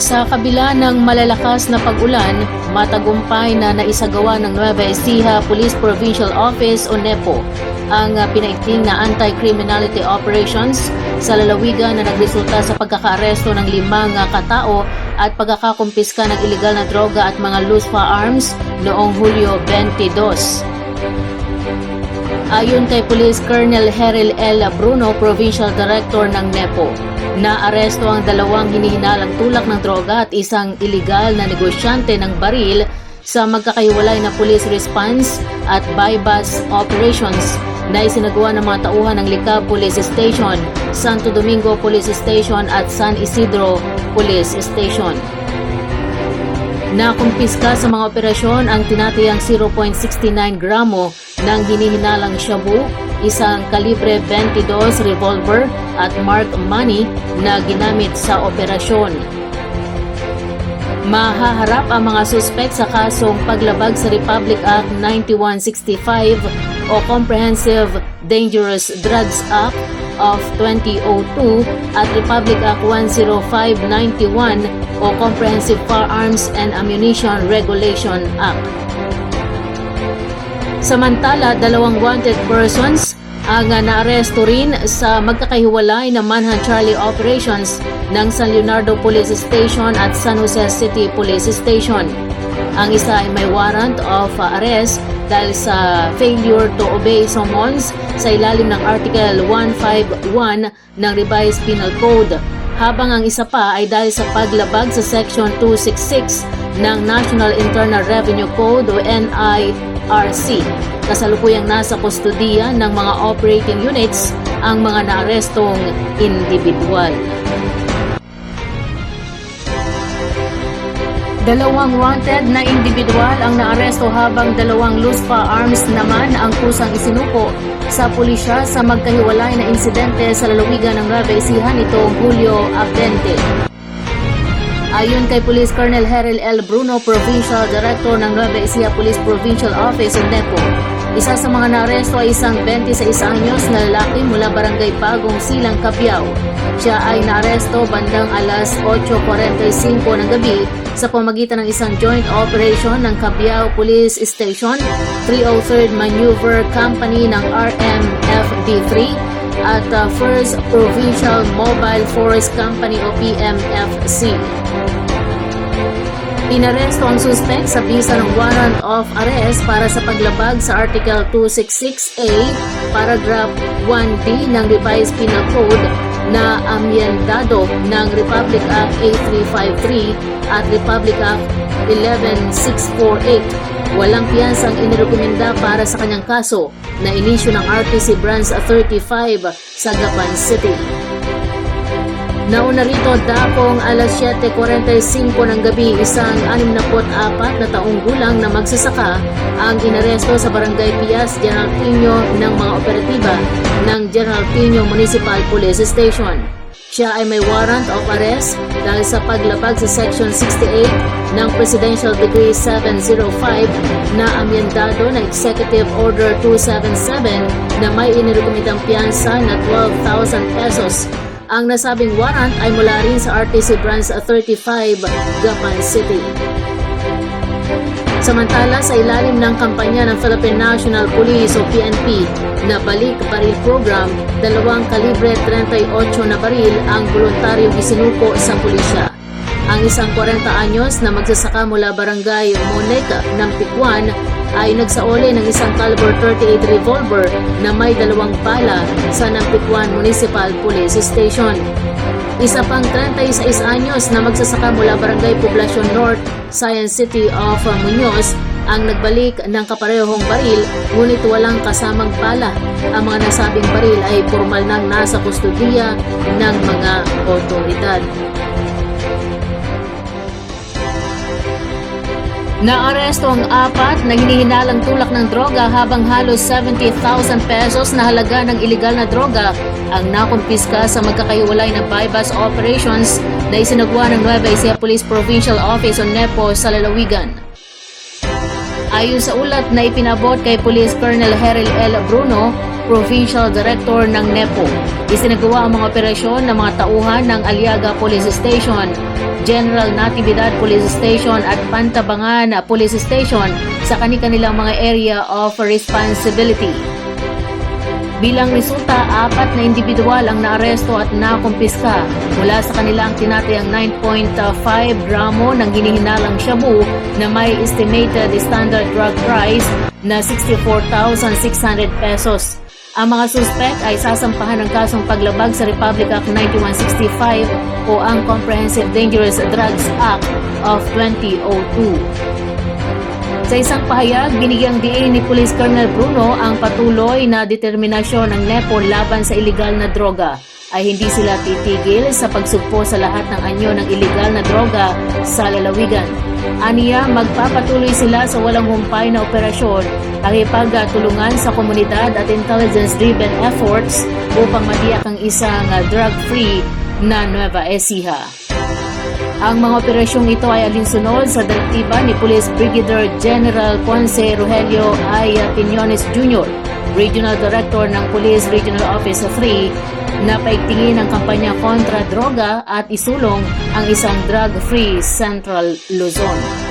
Sa kabila ng malalakas na pag-ulan, matagumpay na naisagawa ng Nueva Ecija Police Provincial Office o NEPO ang pinaikling na anti-criminality operations sa lalawigan na nagresulta sa pagkakaaresto ng limang katao at pagkakakumpiska ng ilegal na droga at mga loose firearms noong Hulyo 22. Ayon kay Police Colonel Heril L. Bruno, Provincial Director ng NEPO, naaresto ang dalawang hinihinalang tulak ng droga at isang iligal na negosyante ng baril sa magkakahiwalay na police response at bypass operations na isinagawa ng mga tauhan ng Licab Police Station, Santo Domingo Police Station at San Isidro Police Station. Nakumpiska sa mga operasyon ang tinatayang 0.69 gramo ng hinihinalang shabu, isang kalibre 22 revolver at mark money na ginamit sa operasyon. Mahaharap ang mga suspect sa kasong paglabag sa Republic Act 9165 o Comprehensive Dangerous Drugs Act of 2002 at Republic Act 10591 o Comprehensive Firearms and Ammunition Regulation Act. Samantala, dalawang wanted persons ang uh, naaresto rin sa magkakahiwalay na Manhunt Charlie operations ng San Leonardo Police Station at San Jose City Police Station. Ang isa ay may warrant of uh, arrest dahil sa failure to obey summons sa ilalim ng Article 151 ng Revised Penal Code habang ang isa pa ay dahil sa paglabag sa Section 266 ng National Internal Revenue Code o NIRC. Kasalukuyang nasa kustudiya ng mga operating units ang mga naarestong individual. Dalawang wanted na individual ang naaresto habang dalawang loose firearms naman ang kusang isinuko sa pulisya sa magkahiwalay na insidente sa lalawigan ng Nueva Ecija nitong Hulyo 20. Ayon kay Police Colonel Heril L. Bruno, Provincial Director ng Nueva Ecija Police Provincial Office o NEPO, isa sa mga naaresto ay isang 26 anyos na lalaki mula Barangay Bagong Silang, Cabiao. Siya ay naaresto bandang alas 8.45 ng gabi sa pamagitan ng isang joint operation ng Cabiao Police Station, 303rd Maneuver Company ng RMFB3 at uh, First Provincial Mobile Force Company o PMFC. Inaresto ang suspect sa bisa ng warrant of arrest para sa paglabag sa Article 266A, Paragraph 1D ng Revised Penal Code na amyendado ng Republic Act 8353 at Republic Act 11648. Walang piyansang inirekomenda para sa kanyang kaso na inisyo ng RTC Branch 35 sa Gapan City. Nauna rito dakong alas 7.45 ng gabi isang 64 na taong gulang na magsasaka ang inaresto sa Barangay Pias, General Pino ng mga operatiba ng General Pino Municipal Police Station. Siya ay may warrant of arrest dahil sa paglabag sa Section 68 ng Presidential Decree 705 na amyendado na Executive Order 277 na may inirekomendang piyansa na 12,000 pesos ang nasabing warrant ay mula rin sa RTC Branch 35, Gapan City. Samantala, sa ilalim ng kampanya ng Philippine National Police o PNP na Balik Baril Program, dalawang kalibre 38 na baril ang voluntaryong isinuko sa pulisya. Ang isang 40 anyos na magsasaka mula barangay Monek ng Pikwan ay nagsauli ng isang caliber 38 revolver na may dalawang bala sa Nampikwan Municipal Police Station. Isa pang 36 anyos na magsasaka mula Barangay Poblacion North, Science City of Muñoz ang nagbalik ng kaparehong baril ngunit walang kasamang bala. Ang mga nasabing baril ay formal nang nasa kustudiya ng mga otoridad. Naaresto ang apat na hinihinalang tulak ng droga habang halos 70,000 pesos na halaga ng ilegal na droga ang nakumpiska sa magkakaiwalay na bypass operations na isinagawa ng Nueva Ecija Police Provincial Office o NEPO sa lalawigan. Ayon sa ulat na ipinabot kay Police Colonel Heril L. Bruno, Provincial Director ng NEPO. Isinagawa ang mga operasyon ng mga tauhan ng Aliaga Police Station, General Natividad Police Station at Pantabangan Police Station sa kanilang mga area of responsibility. Bilang resulta, apat na individual ang naaresto at nakumpiska mula sa kanilang tinatayang 9.5 gramo ng hinihinalang shabu na may estimated standard drug price na 64,600 pesos. Ang mga suspect ay sasampahan ng kasong paglabag sa Republic Act 9165 o ang Comprehensive Dangerous Drugs Act of 2002. Sa isang pahayag, binigyang diin ni Police Colonel Bruno ang patuloy na determinasyon ng NEPO laban sa iligal na droga ay hindi sila titigil sa pagsugpo sa lahat ng anyo ng iligal na droga sa lalawigan. Aniya, magpapatuloy sila sa walang humpay na operasyon pakipagtulungan sa komunidad at intelligence-driven efforts upang matiyak ang isang drug-free na Nueva Ecija. Ang mga operasyong ito ay alinsunod sa direktiba ni Police Brigadier General Ponce Rogelio Ay Piñones Jr., Regional Director ng Police Regional Office 3, na paigtingin ang kampanya kontra droga at isulong ang isang drug-free Central Luzon.